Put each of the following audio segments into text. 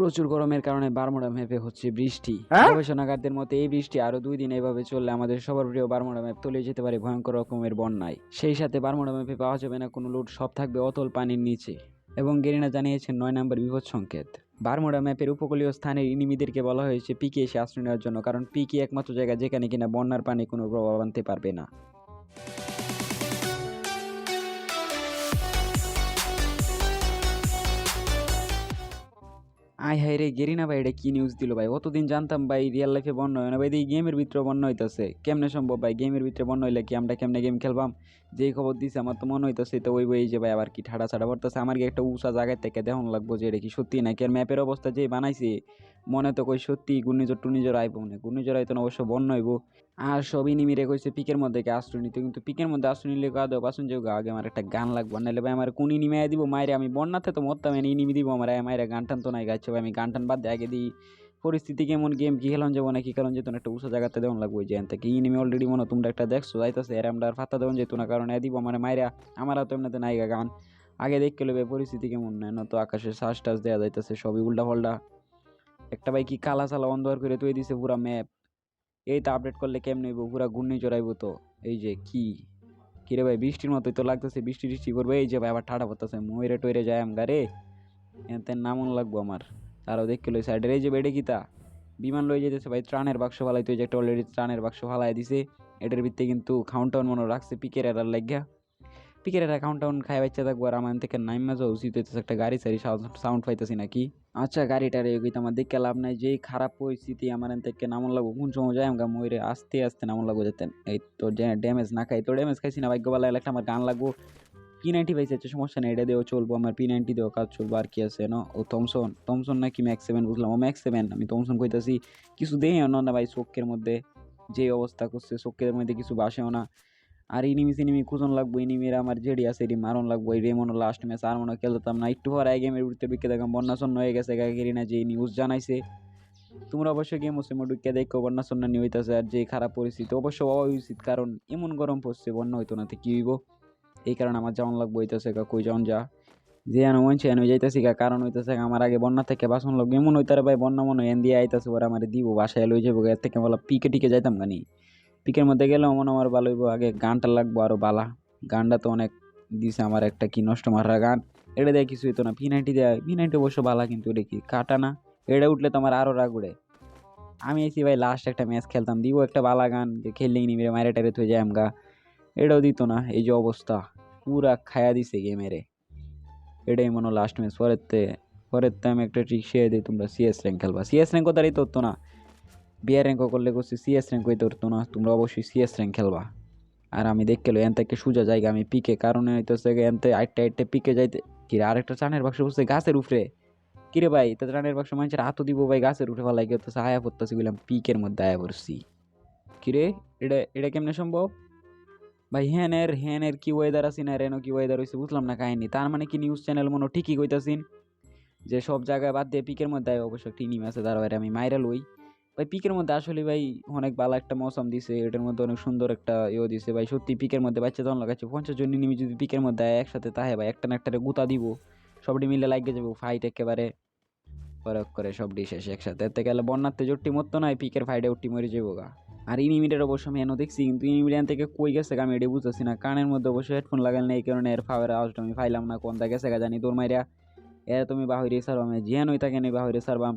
প্রচুর গরমের কারণে বারমুডা ম্যাপে হচ্ছে বৃষ্টি। হ্যাঁ? গবেষণাগারদের মতে এই বৃষ্টি আরও দুই দিন এভাবে চললে আমাদের সবার প্রিয় বারমুডা ম্যাপ তলিয়ে যেতে পারে ভয়ঙ্কর রকমের বন্যায়। সেই সাথে বারমুডা ম্যাপে পাওয়া যাবে না কোনো লুট সব থাকবে অতল পানির নিচে। এবং গেরিনা জানিয়েছেন নয় নম্বর বিপদ সংকেত। বারমুডা ম্যাপের উপকূলীয় স্থানের ইনিমিদেরকে বলা হয়েছে পিকে এসে আশ্রয় নেওয়ার জন্য কারণ পিকে একমাত্র জায়গা যেখানে কিনা বন্যার পানি কোনো প্রভাব আনতে পারবে না। আয় হায় রে গেরিনা ভাই, এটা কি নিউজ দিল ভাই? অতদিন জানতাম ভাই রিয়েল লাইফে বন্য হয় না ভাই, এই গেমের ভিতরে বন্য হইতেছে। কেমনে সম্ভব ভাই? গেমের ভিতরে বন্য হইলে কি আমরা কেমনে গেম খেলবাম? যেই খবর দিছে, আমার তো মনে হইতাছে তো ওই বই যে ভাই আবার কি ঠাড়া ছাড়া পড়তেছে। আমার কি একটা উঁচা জায়গায় থেকে দেখুন লাগবো যে এটা কি সত্যি নাকি? আর ম্যাপের অবস্থা যে বানাইছে, মনে তো কই সত্যি ঘূর্ণিঝড় টুর্ণিঝড় আইব না ঘূর্ণিঝড় আইতো না অবশ্য বন্য হইব। আর সবই নিমিরে কইছে পিকের মধ্যে কে আশ্রয় নিতে, কিন্তু পিকের মধ্যে আশ্রয় নিলে গা দেওয়া পাশুন যে আগে আমার একটা গান লাগবে। নাহলে ভাই আমার কোন ইনিমে দিব? মায়ের আমি বন্যাতে তো মরতাম ইনিমি দিব আমার মায়ের গান টান তো নাই গাইছে ভাই, আমি গান টান বাদ দিয়ে আগে দিই। পরিস্থিতি কেমন গেম কি খেলাম যাব না কি যেত একটা উষা জায়গাতে দেওয়ান লাগবে যে এনতে কি ইনিমি অলরেডি মনে তোমরা একটা দেখছ, যাইতেছে এর আমরা আর ফাত্তা দেওয়ান যেত না, কারণ এ দিব মানে মায়েরা আমার তো এমনিতে নাইগা গান আগে দেখতে লবে পরিস্থিতি কেমন না তো আকাশে শ্বাস টাস দেওয়া যাইতেছে, সবই উল্টা পাল্টা একটা ভাই কি কালা সালা অন্ধকার করে তুই দিছে পুরা ম্যাপ এই তো আপডেট করলে কেমনে হইব, পুরা ঘূর্ণি চড়াইবো তো। এই যে কি? কিরে ভাই, বৃষ্টির মতোই তো লাগতেছে বৃষ্টি টিষ্টি করবে এই যে ভাই আবার ঠাডা পড়তেছে, ময়ূরে টয়রে যায় আম গারে এতে নামন লাগবো আমার। তারাও দেখতে লই সাইডের এই যে বেডে কিতা বিমান লই যেতেছে ভাই, ত্রাণের বাক্স ফালাই তুই যে একটা অলরেডি ত্রাণের বাক্স ফালাই দিছে। এটার ভিত্তি কিন্তু খাউন্টাউন মনে রাখছে পিকের এরার লাগিয়া। পিকের এরা খাউন্টাউন খাই বাচ্চা থাকব আর আমার থেকে নাইম মাঝে উচিত হইতেছে একটা গাড়ি সারি সাউন্ড পাইতেছি নাকি? আচ্ছা গাড়িটার এগিয়ে আমার দেখতে লাভ নাই, যেই খারাপ পরিস্থিতি আমার থেকে নামন লাগবো, কোন সময় যাই আমগা ময়ূরে আস্তে আস্তে নামন লাগবো যেতেন এই তো ড্যামেজ না খাই, তো ড্যামেজ খাইছি না, ভাগ্যবালা একটা আমার গান লাগবো। পি নাইনটি পাইছে হচ্ছে সমস্যা নেই, এটা দিয়েও চলবো আমার পি নাইনটি দিয়েও কাজ চলবো আর কি আছে, ন? ও থমসন থমসন নাকি ম্যাক্স সেভেন বুঝলাম? ও ম্যাক্স সেভেন আমি থমসন কইতাছি, কিছু দেই না না ভাই চোখের মধ্যে যে অবস্থা করছে চোখের মধ্যে কিছু বাসেও না। আর ইনিমি সিনিমি খুঁজন লাগবো ইনিমির আমার জেডি আছে এটি মারণ লাগবো, এই লাস্ট ম্যাচ আর মনে খেলতাম না। একটু পর এই গেমের উঠতে বিকে দেখলাম বন্যা সন্ন হয়ে গেছে গাগেরি না যে নিউজ জানাইছে। তোমরা অবশ্যই গেম হচ্ছে মোটুকে দেখো বন্যা সন্না নিয়ে হইতেছে, আর যে খারাপ পরিস্থিতি, অবশ্য হওয়া উচিত, কারণ এমন গরম পড়ছে, বন্যা হইতো না, তো কি হইব? এই কারণে আমার যাওয়ান লাগবো, হইতেছে গা কই যাওন যা যে আনো মন চেন যাইতেছি গা, কারণ হইতেছে আমার আগে বন্যা থেকে বাসন লাগবে। এমন হইতারে ভাই, বন্যা মনে হয় এন দিয়ে আইতাছে, ওরা আমার দিব, বাসায় লই যাব এর থেকে বলা পিকে টিকে যাইতাম গানি পিকের মধ্যে গেলেও মনে আমার ভালো হইব, আগে গানটা লাগবো আরও বালা। গানটা তো অনেক দিছে আমার একটা কি নষ্ট মারা গান। এটা দেয় কিছু হইতো না পি নাইনটি দেয় পি নাইনটি অবশ্য বালা কিন্তু এটা কি কাটা না। এটা উঠলে তো আমার আরও রাগ উড়ে। আমি এসি ভাই লাস্ট একটা ম্যাচ খেলতাম, দিব একটা বালা গান, যে খেললেই নি মেরে মারে টারে থয়ে যায় আমগা এটাও দিত না, এই যে অবস্থা। পুরা খায়া দিছে গেমেরে এটাই মনে লাস্ট ম্যাচ পরের তে, পরের আমি একটা ট্রিক শিয়ে দিই তোমরা সিএস র্যাঙ্ক খেলবা। সিএস র্যাঙ্ক তারই তো হতো না। বিয়ার র্যাঙ্ক করলে করছি সিএস র্যাঙ্ক হইতে হতো না। তোমরা অবশ্যই সিএস র্যাঙ্ক খেলবা। আর আমি দেখতে এন থেকে সুজা জায়গা, আমি পিকে কারণে হইতেছে এনতে আটটা আটটা পিকে যাইতে কিরে আরেকটা চানের বাক্স বসছে গাছের উপরে? কিরে ভাই, তা চানের বাক্স মানুষের হাতও দিব ভাই, গাছের উঠে ফেলাই কেউ তো আয়া পড়তেছি বললাম পিকের মধ্যে আয়া পড়ছি। কিরে এটা এটা কেমনে সম্ভব? ভাই হ্যানের হ্যানের কি ওয়েদার আছে না রেনো কি ওয়েদার হয়েছে বুঝলাম না কাহিনি। তার মানে কি নিউজ চ্যানেল মনে ঠিকই কইতাছিন? যে সব জায়গায় বাদ দিয়ে পিকের মধ্যে অবশ্য একটি নিম আছে দাঁড়ায় আমি মাইরা লই। ভাই পিকের মধ্যে আসলে ভাই অনেক ভালো একটা মৌসুম দিছে, এটার মধ্যে অনেক সুন্দর একটা ইয়ে দিছে। ভাই সত্যি পিকের মধ্যে বাচ্চা তখন লাগাচ্ছে পঞ্চাশ জন নিমি যদি পিকের মধ্যে একসাথে, তাহে ভাই একটা না একটা গুতা দিব। সবটি মিলে লাগিয়ে যাব ফাইট একেবারে। ফরক করে সবটি শেষ একসাথে। এতে গেলে বন্যাতে জোরটি মতো নয় পিকের ফাইটে উঠটি মরে যাব গা। আর ইনিমিটের অবশ্য আমি এনে দেখছি, কিন্তু ইনিমিডিয়ান থেকে কই গেছে আমি এটা বুঝতেছি না। কানের মধ্যে অবশ্যই হেডফোন লাগাল নেই, এই কারণে এর ফাওয়ার আওয়াজটা আমি পাইলাম না, কোনটা গেছে গা জানি। তোর মাইরা এর তুমি বাহিরে সারবাম জিয়ান হই থাকে নেই বাহিরে সারবাম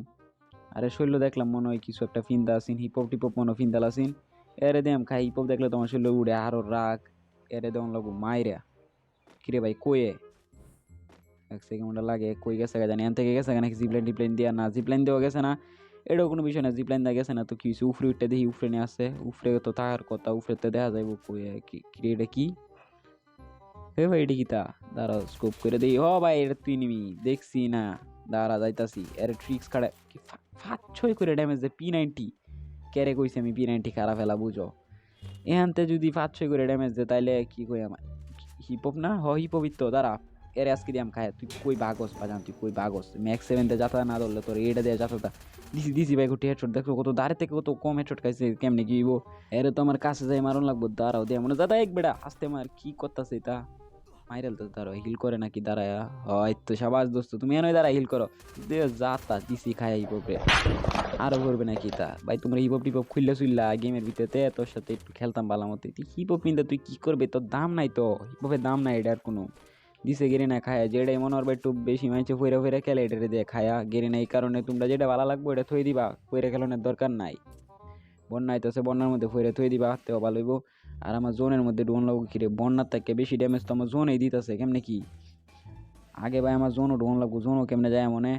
আরে শৈল্য দেখলাম মনে হয় কিছু একটা ফিন্দা আসিন হিপপ টিপপ মনে ফিন্দাল আসিন এরে দেম, খাই হিপপ দেখলে তোমার শৈল্য উড়ে, আরও রাগ। এরে দেম লাগবো মাইরা। কিরে ভাই কয়ে এক সেকেন্ড লাগে, কই গেছে জানি এন থেকে গেছে নাকি জিপলাইন টিপলাইন দিয়া? না জিপলাইন দেওয়া গেছে না। এটাও কোনো বিষয় না জিপলাইন দেওয়া গেছে না তো কি হয়েছে উফরে উঠতে দেখি, উফরে নিয়ে আসছে। উফরে তো থাকার কথা উফরেতে দেখা যাইব কি এটা কি? হে ভাই, এটা কি তা? দাঁড়া স্কোপ করে দেই হ ভাই, এটা তুই নিবি। দেখছি না। দাঁড়া, যাইতাছি। এর ট্রিক্স কি ফাত ছয় করে ড্যামেজ দেয় পি নাইনটি কেরে কইছি আমি পি নাইনটি খারাপ ফেলা বুঝো? এহানতে যদি ফাত ছয় করে ড্যামেজ দেয় তাইলে কি কই আমার? হিপপ না? হ হিপপিত তো, দাঁড়া। এর আজকে দিয়ে খাই। তুই কই বাগস বাজান? তুই কই বাগস ম্যাক্স সেভেনতে যাতা না ধরলে তোর এটা দিয়ে যাতা দিছি দিছি ভাই গুটি হেডশট দেখো, কত দাঁড়ে থেকে কত কম হেডশট খাইছে, কেমনে কি এরে তো আমার কাছে যাই মারণ লাগবো, দাঁড়াও দিয়ে মনে দাদা এক বেড়া। আসতে মার, কি করতেছে তা মাইরাল তো দাঁড়ো হিল করে নাকি দাঁড়ায়া? হয় তো সাবাস দোস্ত, তুমি এনই দাঁড়া হিল করো। দে, যা তা, দিছি খায় হিপপে আরও করবে নাকি তা? ভাই, তোমরা হিপপ টিপপ খুললে চুললা গেমের ভিতরে তোর সাথে একটু খেলতাম ভালো মতো তুই হিপপ কিনতে তুই কী করবে? তোর দাম নাই তো হিপপের দাম নাই এটার কোনো। দিছে না খায়া যেটাই মনে হবে একটু বেশি মাইছে ফইরা ফইরা খেলে, এটারে দিয়ে খায়া, গেরি না এই কারণে তোমরা যেটা ভালো লাগবে এটা থই দিবা, ফইরা খেলানোর দরকার নাই। বন্যায় তো সে বন্যার মধ্যে ফইরা থই দিবা তেও ভালো হইব। আর আমার জোনের মধ্যে ডোন লাগবো কিরে, বন্যার থেকে বেশি ড্যামেজ তো আমার জোনেই দিতেছে, কেমনে কি? আগে ভাই আমার জোনও ডোন লাগবো, জোনও কেমনে যায় মনে?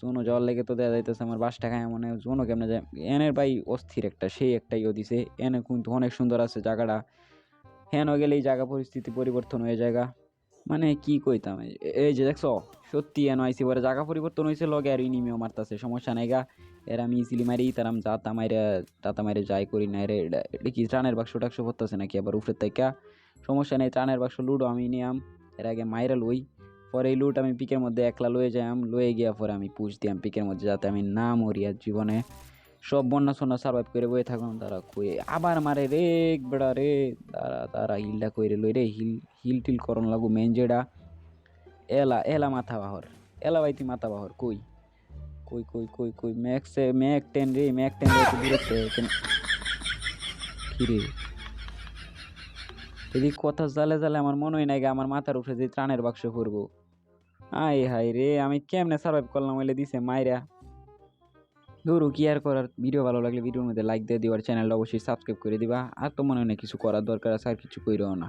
জোনও জল লেগে তো দেওয়া যাইতেছে আমার বাস টাকায় মনে, জোনও কেমনে যায়? এনের ভাই অস্থির একটা, সেই একটা ইয়ে দিছে। এনে কিন্তু অনেক সুন্দর আছে জায়গাটা। হেন গেলে এই জায়গা পরিস্থিতি পরিবর্তন হয়ে জায়গা মানে কি কইতাম, এই- যে দেখছ, সত্যি এন আইসি পরে জায়গা পরিবর্তন হয়েছে লগে আর ইনিমিও মারতাছে, সমস্যা নাই গা। এর আমি ইজিলি মারি, তার আমি জাতা মাইরে টাতা মাইরে যাই করি না রে এটা কি ত্রাণের বাক্স টাক্স পড়তেছে নাকি আবার উপরের থেকে? সমস্যা নেই, ত্রাণের বাক্স লুডো আমি নিয়াম, এর আগে মাইরা লই, পরে এই লুট আমি পিকের মধ্যে একলা লয়ে যাইম লয়ে গিয়া পরে আমি পুষ দিয়াম পিকের মধ্যে, যাতে আমি না আর জীবনে। সব বন্যা সন্না সার্ভাইভ করে বয়ে থাকুন, তারা কই আবার মারে রে বেড়া রে। তারা তারা হিলটা কইরে লই রে হিল হিল টিল করন লাগু মেন এলা এলা মাথা বাহর এলা বাইতি মাথা বাহর কই? কই কই কই কই, ম্যাক্সে, ম্যাক টেন রে, ম্যাক টেন রে, একটু দূরে কি রে এদিক কথা জালে জালে আমার মনে হয় না গে, আমার মাথার উপরে যে ত্রাণের বাক্স করব আয় হাই রে, আমি কেমনে সার্ভাইভ করলাম বলে দিছে মাইরা। ধরু কি আর করার? ভিডিও ভালো লাগলে ভিডিওর মধ্যে লাইক দিয়ে দিবার চ্যানেলটা অবশ্যই সাবস্ক্রাইব করে দিবা। আর তো মনে হয় কিছু করার দরকার আছে, আর কিছু করিও না।